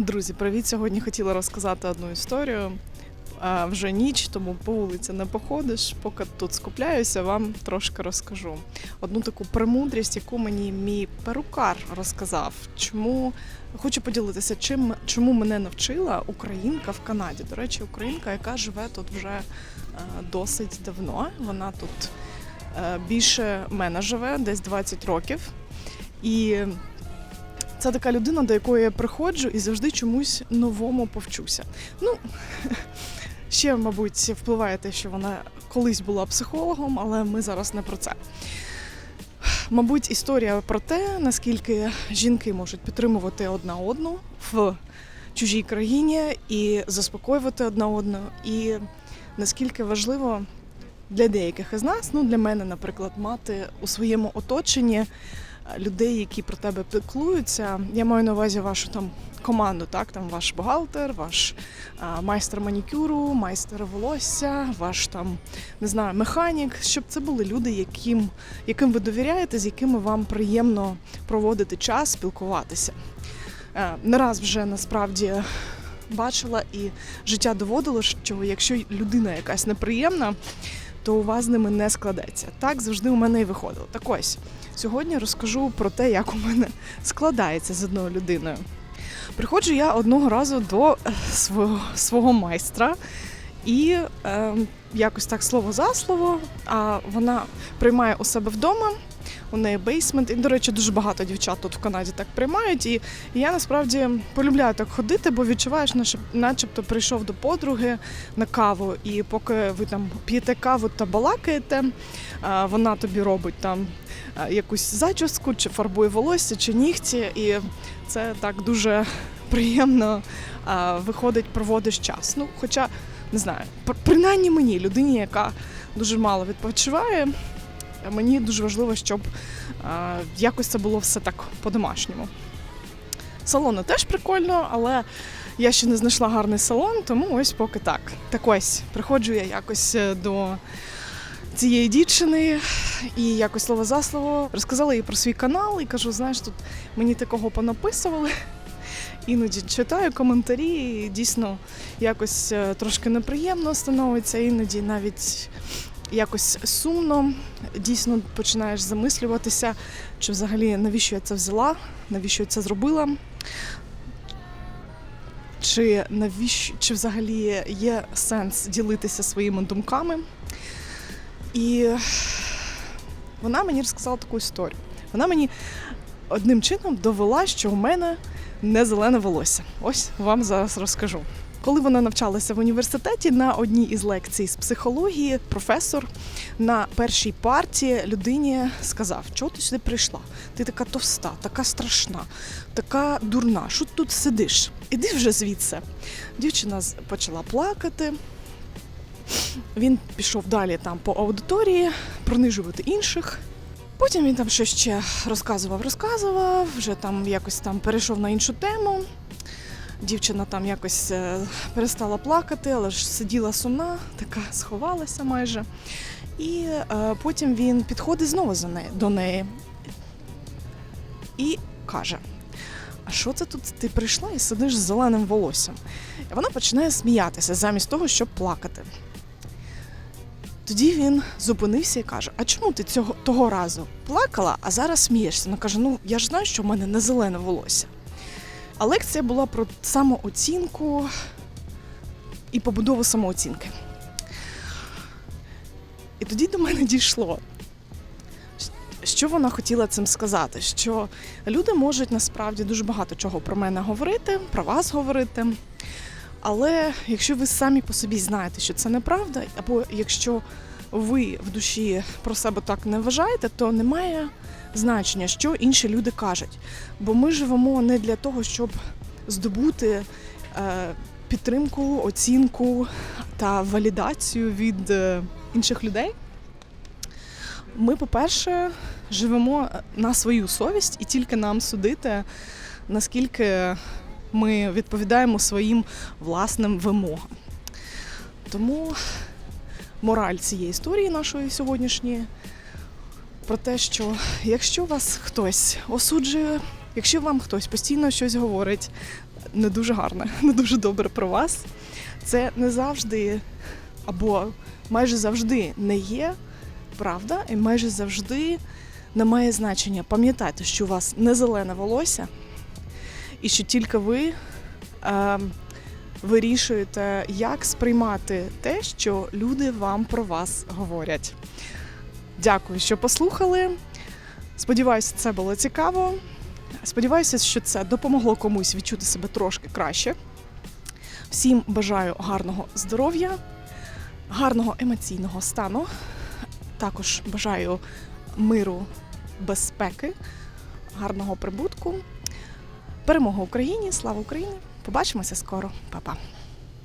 Друзі, привіт! Сьогодні хотіла розказати одну історію. А, Вже ніч, тому по вулиці не походиш. Поки тут скупляюся, вам трошки розкажу. Одну таку премудрість, яку мені мій перукар розказав. Чому хочу поділитися, чим чому мене навчила українка в Канаді. До речі, українка, яка живе тут вже е, досить давно. Вона тут е, більше мене живе, десь 20 років. І це така людина, до якої я приходжу і завжди чомусь новому повчуся. Ну, ще, мабуть, впливає те, що вона колись була психологом, але ми зараз не про це. Мабуть, історія про те, наскільки жінки можуть підтримувати одна одну в чужій країні і заспокоювати одна одну, і наскільки важливо для деяких із нас, ну для мене, наприклад, мати у своєму оточенні людей, які про тебе піклуються. Я маю на увазі вашу там команду, так там ваш бухгалтер, ваш а, майстер манікюру, майстер волосся, ваш там не знаю, механік, щоб це були люди, яким, яким ви довіряєте, з якими вам приємно проводити час, спілкуватися. Е, Не раз вже насправді бачила і життя доводило, що якщо людина якась неприємна, то у вас з ними не складеться. Так завжди у мене і виходило. Так ось сьогодні розкажу про те, як у мене складається з одною людиною. Приходжу я одного разу до е, свого, свого майстра, і е, якось так слово за слово, а вона приймає у себе вдома. У неї бейсмент, і, до речі, дуже багато дівчат тут в Канаді так приймають. І я насправді полюбляю так ходити, бо відчуваєш, начебто прийшов до подруги на каву, і поки ви там п'єте каву та балакаєте, вона тобі робить там якусь зачіску, чи фарбує волосся, чи нігті, і це так дуже приємно виходить, проводиш час. Ну, хоча не знаю, принаймні мені, людині, яка дуже мало відпочиває. Мені дуже важливо, щоб а, якось це було все так по-домашньому. Салони теж прикольно, але я ще не знайшла гарний салон, тому ось поки так. Так ось приходжу я якось е, до цієї дівчини і якось слово за слово розказала їй про свій канал і кажу: знаєш, тут мені такого понаписували. Іноді читаю коментарі, і дійсно якось е, трошки неприємно становиться, іноді навіть якось сумно. Дійсно починаєш замислюватися, чи взагалі навіщо я це взяла, навіщо я це зробила. Чи навіщо чи взагалі є сенс ділитися своїми думками? І вона мені розказала таку історію. Вона мені одним чином довела, що у мене не зелене волосся. Ось вам зараз розкажу. Коли вона навчалася в університеті на одній із лекцій з психології, професор на першій парті людині сказав, чого ти сюди прийшла? Ти така товста, така страшна, така дурна. Що ти тут сидиш? Іди вже звідси. Дівчина почала плакати. Він пішов далі там по аудиторії, пронижувати інших. Потім він там щось ще розказував, розказував, вже там якось там перейшов на іншу тему. Дівчина там якось е, перестала плакати, але ж сиділа сумна, така сховалася майже. І е, потім він підходить знову за неї, до неї і каже: А що це тут ти прийшла і сидиш з зеленим волоссям? І вона починає сміятися замість того, щоб плакати. Тоді він зупинився і каже: А чому ти цього того разу плакала, а зараз смієшся? Вона каже: Ну я ж знаю, що в мене не зелене волосся. А лекція була про самооцінку і побудову самооцінки. І тоді до мене дійшло, що вона хотіла цим сказати, що люди можуть насправді дуже багато чого про мене говорити, про вас говорити. Але якщо ви самі по собі знаєте, що це неправда, або якщо ви в душі про себе так не вважаєте, то немає значення, що інші люди кажуть. Бо ми живемо не для того, щоб здобути е, підтримку, оцінку та валідацію від е, інших людей. Ми, по-перше, живемо на свою совість і тільки нам судити, наскільки ми відповідаємо своїм власним вимогам. Тому мораль цієї історії нашої сьогоднішньої про те, що якщо вас хтось осуджує, якщо вам хтось постійно щось говорить, не дуже гарне, не дуже добре про вас. Це не завжди або майже завжди не є правда, і майже завжди не має значення. Пам'ятайте, що у вас не зелене волосся, і що тільки ви е, вирішуєте, як сприймати те, що люди вам про вас говорять. Дякую, що послухали. Сподіваюся, це було цікаво. Сподіваюся, що це допомогло комусь відчути себе трошки краще. Всім бажаю гарного здоров'я, гарного емоційного стану. Також бажаю миру, безпеки, гарного прибутку. Перемога Україні! Слава Україні! Побачимося скоро, Па-па!